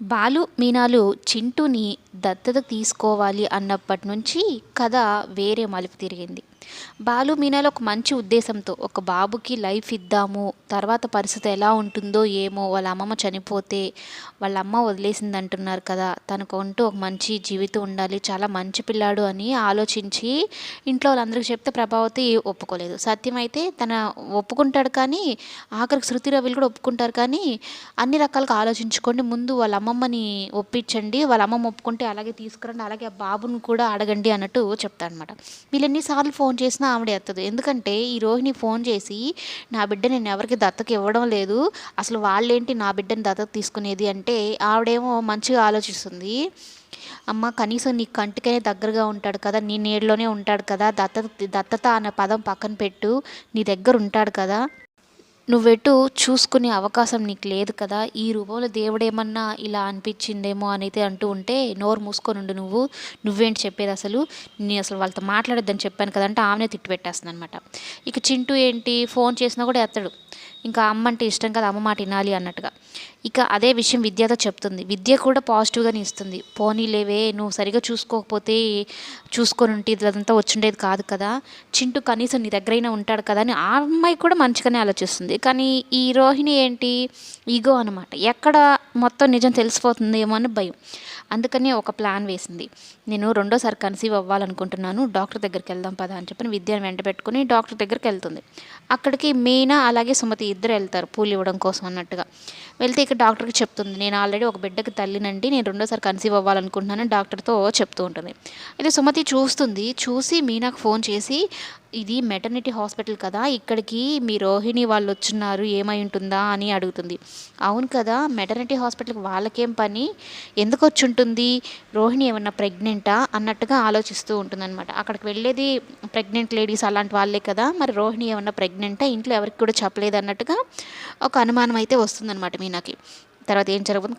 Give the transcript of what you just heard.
బాలు మీనాలు చింటూని దత్తత తీసుకోవాలి అన్నప్పటి నుంచి కథ వేరే మలుపు తిరిగింది. బాలు మీనాలు ఒక మంచి ఉద్దేశంతో ఒక బాబుకి లైఫ్ ఇద్దాము తర్వాత పరిస్థితి ఎలా ఉంటుందో ఏమో వాళ్ళ అమ్మమ్మ చనిపోతే వాళ్ళ అమ్మ వదిలేసింది అంటున్నారు కదా తనకు అంటూ ఒక మంచి జీవితం ఉండాలి చాలా మంచి పిల్లాడు అని ఆలోచించి ఇంట్లో వాళ్ళందరికీ చెప్తే ప్రభావతి ఒప్పుకోలేదు. సత్యం అయితే తన ఒప్పుకుంటాడు కానీ ఆఖరికి శృతి రవిలు కూడా ఒప్పుకుంటారు కానీ అన్ని రకాలుగా ఆలోచించుకోండి ముందు వాళ్ళ అమ్మమ్మని ఒప్పించండి వాళ్ళ అమ్మమ్మ ఒప్పుకుంటే అలాగే తీసుకురండి అలాగే ఆ బాబుని కూడా అడగండి అన్నట్టు చెప్తారనమాట వీళ్ళు ఎన్నిసార్లు ఫోన్ ఫోన్ చేసినా ఆవిడ ఎత్తదు. ఎందుకంటే ఈ రోహిణి ఫోన్ చేసి నా బిడ్డ నేను ఎవరికి దత్తకి ఇవ్వడం లేదు. అసలు వాళ్ళేంటి నా బిడ్డని దత్తత తీసుకునేది? అంటే ఆవిడేమో మంచిగా ఆలోచిస్తుంది. అమ్మ కనీసం నీ కంటికైనా దగ్గరగా ఉంటాడు కదా నీ నీళ్ళలోనే ఉంటాడు కదా దత్తత దత్తత అనే పదం పక్కన పెట్టు. నీ దగ్గర ఉంటాడు కదా. నువ్వెటు చూసుకునే అవకాశం నీకు లేదు కదా. ఈ రూపంలో దేవుడేమన్నా ఇలా అనిపించిందేమో అనైతే అంటూ ఉంటే నోరు మూసుకొనుండు నువ్వు. నువ్వేంటి చెప్పేది అసలు? నేను అసలు వాళ్ళతో మాట్లాడొద్దని చెప్పాను కదంటే ఆమెనే తిట్టు పెట్టేస్తుంది అనమాట ఇక చింటూ ఏంటి? ఫోన్ చేసినా కూడా ఎత్తడు. ఇంకా అమ్మ అంటే ఇష్టం కదా అమ్మ మాట వినాలి అన్నట్టుగా. ఇక అదే విషయం విద్యతో చెప్తుంది. విద్య కూడా పాజిటివ్గానే ఇస్తుంది. పోనీ లేవే నువ్వు సరిగా చూసుకోకపోతే చూసుకొని ఉంటే ఇదంతా వచ్చిండేది కాదు కదా. చింటూ కనీసం నీ దగ్గరైనా ఉంటాడు కదా అని ఆ అమ్మాయి కూడా మంచిగానే ఆలోచిస్తుంది. కానీ ఈ రోహిణి ఏంటి? ఈగో అనమాట ఎక్కడ మొత్తం నిజం తెలిసిపోతుందేమో అని భయం. అందుకని ఒక ప్లాన్ వేసింది. నేను రెండోసారి కన్సీవ్ అవ్వాలనుకుంటున్నాను. డాక్టర్ దగ్గరికి వెళ్దాం పదా అని చెప్పి విద్యను వెంట పెట్టుకుని డాక్టర్ దగ్గరికి వెళ్తుంది. అక్కడికి మీనా అలాగే సుమతి ఇద్దరు వెళ్తారు పూలు ఇవ్వడం కోసం అన్నట్టుగా. వెళ్తే ఇక్కడ డాక్టర్కి చెప్తుంది నేను ఆల్రెడీ ఒక బిడ్డకి తల్లినండి నేను రెండోసారి కన్సీవ్ అవ్వాలనుకుంటున్నాను డాక్టర్తో చెప్తూ ఉంటుంది. అయితే సుమతి చూస్తుంది చూసి మీనాకు ఫోన్ చేసి ఇది మెటర్నిటీ హాస్పిటల్ కదా ఇక్కడికి మీ రోహిణి వాళ్ళు వచ్చున్నారు ఏమై ఉంటుందా అని అడుగుతుంది. అవును కదా మెటర్నిటీ హాస్పిటల్కి వాళ్ళకేం పని? ఎందుకు వచ్చి ఉంటుంది రోహిణి ఏమన్నా ప్రెగ్నెంటా అన్నట్టుగా ఆలోచిస్తూ ఉంటుందన్నమాట. అక్కడికి వెళ్ళేది ప్రెగ్నెంట్ లేడీస్ అలాంటి వాళ్ళే కదా మరి రోహిణి ఏమన్నా ప్రెగ్నెంటా ఇంట్లో ఎవరికి కూడా చెప్పలేదు అన్నట్టుగా ఒక అనుమానం అయితే వస్తుందన్నమాట మీనాకి. తర్వాత ఏం జరుగుతుంది?